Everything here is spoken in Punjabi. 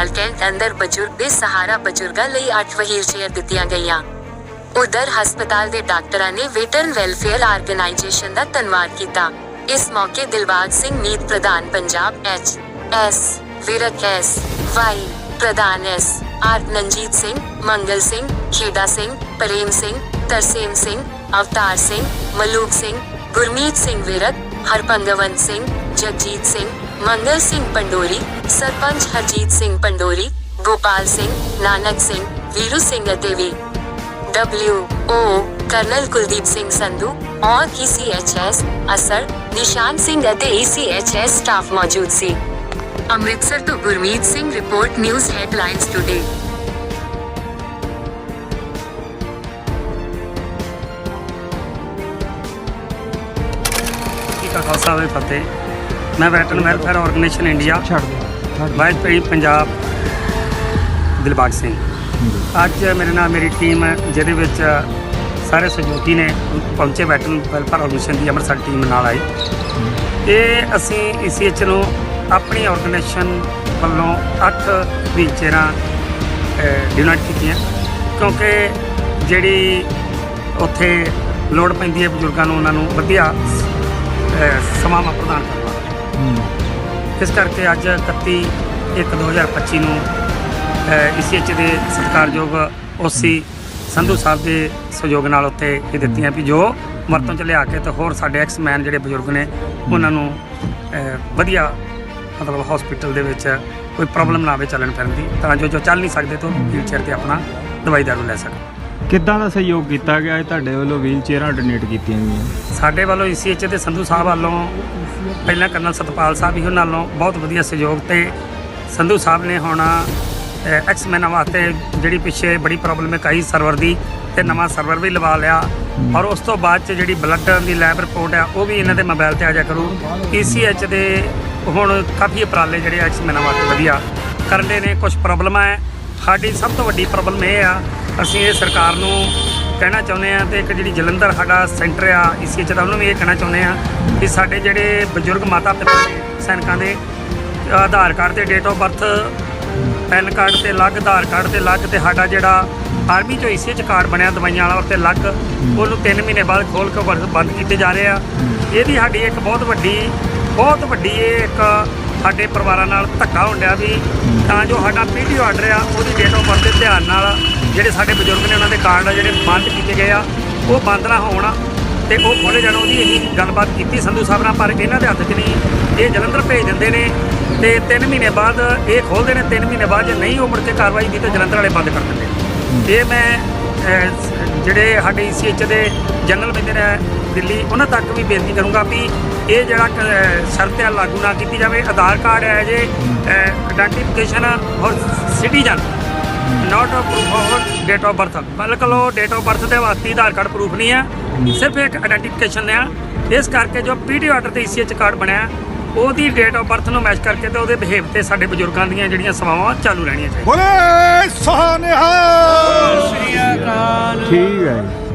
ਹਸਪਤਾਲ ਅੰਦਰ ਬਜ਼ੁਰਗ ਦੇ ਸਹਾਰਾ ਬਜ਼ੁਰਗਾਂ ਲਈ 8 ਵਹੀਲਚੇਅਰ ਦਿੱਤੀਆਂ ਗਈਆਂ। ਉਧਰ ਹਸਪਤਾਲ ਦੇ ਡਾਕਟਰਾਂ ਨੇ ਵੇਟਰਨ ਵੈਲਫੇਅਰ ਆਰਗੇਨਾਈਜੇਸ਼ਨ ਦਾ ਧੰਨਵਾਦ ਕੀਤਾ। ਇਸ ਮੌਕੇ ਦਿਲਬਾਗ ਸਿੰਘ ਮੀਤ ਪ੍ਰਧਾਨ Punjab H S Virk S Y ਪ੍ਰਧਾਨ S R Nanjeet Singh, Mangal Singh Khera Singh, Prem Singh, Tarsem Singh, Avtar Singh, Malook Singh, Gurmeet Singh Virk Harpangwant Singh, Jagjit Singh Mangal Singh Pandori, sarpanch Harjeet Singh Pandori, Gopal Singh, Nanak Singh, Veeru Singh Devi W O colonel Kuldeep Singh Sandhu और की सी एच एस असर निशान सिंह अते E C H S staff मौजूद सी। अमृतसर तो Gurmeet Singh report news headlines today Khalsa में फतेह। ਮੈਂ ਵੈਟਰਨ ਵੈਲਫੇਅਰ ਆਰਗੇਨਾਈਜੇਸ਼ਨ ਇੰਡੀਆ ਛੱਡ ਦਿਓ। Vice president Punjab Dilbag Singh. ਅੱਜ ਮੇਰੇ ਨਾਲ ਮੇਰੀ ਟੀਮ ਹੈ ਜਿਹਦੇ ਵਿੱਚ ਸਾਰੇ ਸਹਿਯੋਗੀ ਨੇ ਪਹੁੰਚੇ ਵੈਟਰਨ ਵੈਲਫੇਅਰ ਆਰਗੇਨਾਈਜੇਸ਼ਨ ਦੀ ਅੰਮ੍ਰਿਤਸਰ ਟੀਮ ਨਾਲ ਆਈ ਇਹ ਅਸੀਂ ਈਸੀਐਚ ਨੂੰ ਆਪਣੀ ਆਰਗੇਨਾਈਜੇਸ਼ਨ ਵੱਲੋਂ 8 ਵੀਲਚੇਅਰਾਂ ਡੋਨੇਟ ਕੀਤੀਆਂ। ਕਿਉਂਕਿ ਜਿਹੜੀ ਉੱਥੇ ਲੋੜ ਪੈਂਦੀ ਹੈ ਬਜ਼ੁਰਗਾਂ ਨੂੰ ਉਹਨਾਂ ਨੂੰ ਵਧੀਆ ਸਮਾਂ ਪ੍ਰਦਾਨ ਕਰਨਾ ਇਸ ਕਰਕੇ ਅੱਜ 31 ਇੱਕ 2025 ਨੂੰ ਈਸੀਐਚ ਦੇ ਸਤਿਕਾਰਯੋਗ ਓਸੀ ਸੰਧੂ ਸਾਹਿਬ ਦੇ ਸਹਿਯੋਗ ਨਾਲ ਉੱਥੇ ਇਹ ਦਿੱਤੀਆਂ ਵੀ ਜੋ ਵਰਤੋਂ ਚ ਲਿਆ ਕੇ ਤੇ ਹੋਰ ਸਾਡੇ ਐਕਸਮੈਨ ਜਿਹੜੇ ਬਜ਼ੁਰਗ ਨੇ ਉਹਨਾਂ ਨੂੰ ਵਧੀਆ ਮਤਲਬ ਹਸਪੀਟਲ ਦੇ ਵਿੱਚ ਕੋਈ ਪ੍ਰੋਬਲਮ ਨਾ ਆਵੇ ਚੱਲਣ ਫਿਰਨ ਦੀ ਤਾਂ ਜੋ ਜੋ ਚੱਲ ਨਹੀਂ ਸਕਦੇ ਤਾਂ ਵੀਲ ਚੇਅਰ ਤੇ ਆਪਣਾ ਦਵਾਈ ਦਾਰੂ ਲੈ ਸਕਣ। ਕਿੱਦਾਂ ਦਾ ਸਹਿਯੋਗ ਕੀਤਾ ਗਿਆ ਹੈ ਤੁਹਾਡੇ ਵੱਲੋਂ ਵੀਲ ਚੇਅਰਾਂ ਡੋਨੇਟ ਕੀਤੀਆਂ ਗਈਆਂ? ਸਾਡੇ ਵੱਲੋਂ ਈਸੀਐਚ ਦੇ ਸੰਧੂ ਸਾਹਿਬ ਵੱਲੋਂ ਪਹਿਲਾਂ ਕਰਨਲ ਸਤਪਾਲ ਸਾਹਿਬ ਵੀ ਉਹਨਾਂ ਵੱਲੋਂ ਬਹੁਤ ਵਧੀਆ ਸਹਿਯੋਗ ਤੇ ਸੰਧੂ ਸਾਹਿਬ ਨੇ ਹੁਣ ਐਕਸਮੈਨ ਵਾਸਤੇ ਜਿਹੜੀ ਪਿੱਛੇ ਬੜੀ ਪ੍ਰੋਬਲਮ ਹੈ ਕਈ ਸਰਵਰ ਦੀ ਤੇ ਨਵਾਂ ਸਰਵਰ ਵੀ ਲਵਾ ਲਿਆ। ਔਰ ਉਸ ਤੋਂ ਬਾਅਦ ਚ ਜਿਹੜੀ ਬਲੱਡ ਦੀ ਲੈਬ ਰਿਪੋਰਟ ਆ ਉਹ ਵੀ ਇਹਨਾਂ ਦੇ ਮੋਬਾਈਲ ਤੇ ਆ ਜਾ ਕਰੂ। ਈਸੀਐਚ ਦੇ ਹੁਣ ਕਾਫੀ ਉਪਰਾਲੇ ਜਿਹੜੇ ਐਕਸਮੈਨ ਵਾਸਤੇ ਵਧੀਆ। ਕਰਨੇ ਨੇ ਕੁਝ ਪ੍ਰੋਬਲਮਾਂ ਹੈ ਸਾਡੀ ਸਭ ਤੋਂ ਵੱਡੀ ਪ੍ਰੋਬਲਮ ਇਹ ਆ ਅਸੀਂ ਇਹ ਸਰਕਾਰ ਨੂੰ ਕਹਿਣਾ ਚਾਹੁੰਦੇ ਆ ਤੇ ਇੱਕ ਜਿਹੜੀ ਜਲੰਧਰ ਸਾਡਾ ਸੈਂਟਰ ਆ ਈਸੀਐਚ ਦਾ ਉਹਨੂੰ ਵੀ ਇਹ ਕਹਿਣਾ ਚਾਹੁੰਦੇ ਆ ਕਿ ਸਾਡੇ ਜਿਹੜੇ ਬਜ਼ੁਰਗ ਮਾਤਾ ਪਿਤਾ ਨੇ, ਸੈਨਿਕਾਂ ਦੇ, ਆਧਾਰ ਕਾਰਡ ਤੇ date of birth PAN card ਤੇ ਅਲੱਗ, ਆਧਾਰ ਕਾਰਡ ਤੇ ਅਲੱਗ ਤੇ ਸਾਡਾ ਜਿਹੜਾ ਆਰਮੀ ਚੋਂ ਈਸੀਐਚ ਕਾਰਡ ਬਣਿਆ ਦਵਾਈਆਂ ਵਾਲਾ ਉਹ ਤੇ ਅਲੱਗ, ਉਹਨੂੰ 3 ਮਹੀਨੇ ਬਾਅਦ ਖੋਲ ਕੇ ਵਰ- ਬੰਦ ਕੀਤੇ ਜਾ ਰਹੇ ਆ। ਇਹਦੀ ਸਾਡੀ ਇੱਕ ਬਹੁਤ ਵੱਡੀ ਬਹੁਤ ਵੱਡੀ ਇਹ ਇੱਕ ਸਾਡੇ ਪਰਿਵਾਰਾਂ ਨਾਲ ਧੱਕਾ ਹੁੰਦਿਆ ਵੀ ਤਾਂ ਜੋ ਸਾਡਾ ਪੀਡੀਓ ਆਰਡਰ ਆ ਉਹਦੀ ਡੇਟ ਆਫ ਬਰਥ ਦੇ ਧਿਆਨ ਨਾਲ ਜਿਹੜੇ ਸਾਡੇ ਬਜ਼ੁਰਗ ਨੇ ਉਹਨਾਂ ਦੇ ਕਾਰਡ ਆ ਜਿਹੜੇ ਬੰਦ ਕੀਤੇ ਗਏ ਆ ਉਹ ਬੰਦ ਨਾ ਹੋਣ ਤੇ ਉਹ ਖੋਲੇ ਜਾਣ ਉਹਦੀ ਅਸੀਂ ਗੱਲਬਾਤ ਕੀਤੀ ਸੰਧੂ ਸਾਹਿਬ ਨਾਲ ਪਰ ਇਹਨਾਂ ਦੇ ਹੱਥ 'ਚ ਨਹੀਂ ਇਹ ਜਲੰਧਰ ਭੇਜ ਦਿੰਦੇ ਨੇ ਤੇ 3 ਮਹੀਨੇ ਬਾਅਦ ਇਹ ਖੋਲਦੇ ਨੇ 3 ਮਹੀਨੇ ਬਾਅਦ ਜੇ ਨਹੀਂ ਉਹ ਮੁੜ ਕੇ ਕਾਰਵਾਈ ਦੀ ਤਾਂ ਜਲੰਧਰ ਵਾਲੇ ਬੰਦ ਕਰ ਦਿੰਦੇ। ਇਹ ਮੈਂ ਜਿਹੜੇ ਸਾਡੇ ਈਸੀਐਚ ਦੇ ਜਨਰਲ ਮੈਨੇਜਰ ਹੈ ਦਿੱਲੀ ਉਹਨਾਂ ਤੱਕ ਵੀ ਬੇਨਤੀ ਕਰੂੰਗਾ ਵੀ ਇਹ ਜਿਹੜਾ ਸ਼ਰਤ ਹੈ ਲਾਗੂ ਨਾ ਕੀਤੀ ਜਾਵੇ। ਆਧਾਰ ਕਾਰਡ ਹੈ ਜੇ identification or citizen not a proof of date of birth ਬਿਲਕੁਲ ਉਹ ਡੇਟ ਆਫ ਬਰਥ ਦੇ ਵਾਸਤੇ ਆਧਾਰ ਕਾਰਡ ਪ੍ਰੂਫ ਨਹੀਂ ਹੈ ਸਿਰਫ ਇੱਕ ਆਇਡੈਂਟੀਫਿਕੇਸ਼ਨ ਹੈ ਇਸ ਕਰਕੇ ਜੋ ਪੀਡੀਓ ਆਰਡਰ ਤੇ ਈਸੀਐਚ ਕਾਰਡ ਬਣਿਆ ਉਹਦੀ ਡੇਟ ਆਫ ਬਰਥ ਨੂੰ ਮੈਚ ਕਰਕੇ ਤੇ ਉਹਦੇ ਬਿਹੇਵ ਤੇ ਸਾਡੇ ਬਜ਼ੁਰਗਾਂ ਦੀਆਂ ਜਿਹੜੀਆਂ ਸੇਵਾਵਾਂ ਚਾਲੂ ਰਹਿਣੀਆਂ ਚਾਹੀਦੀਆਂ। ਬੋਲੇ ਸੋਨਿਹਾ ਠੀਕ ਹੈ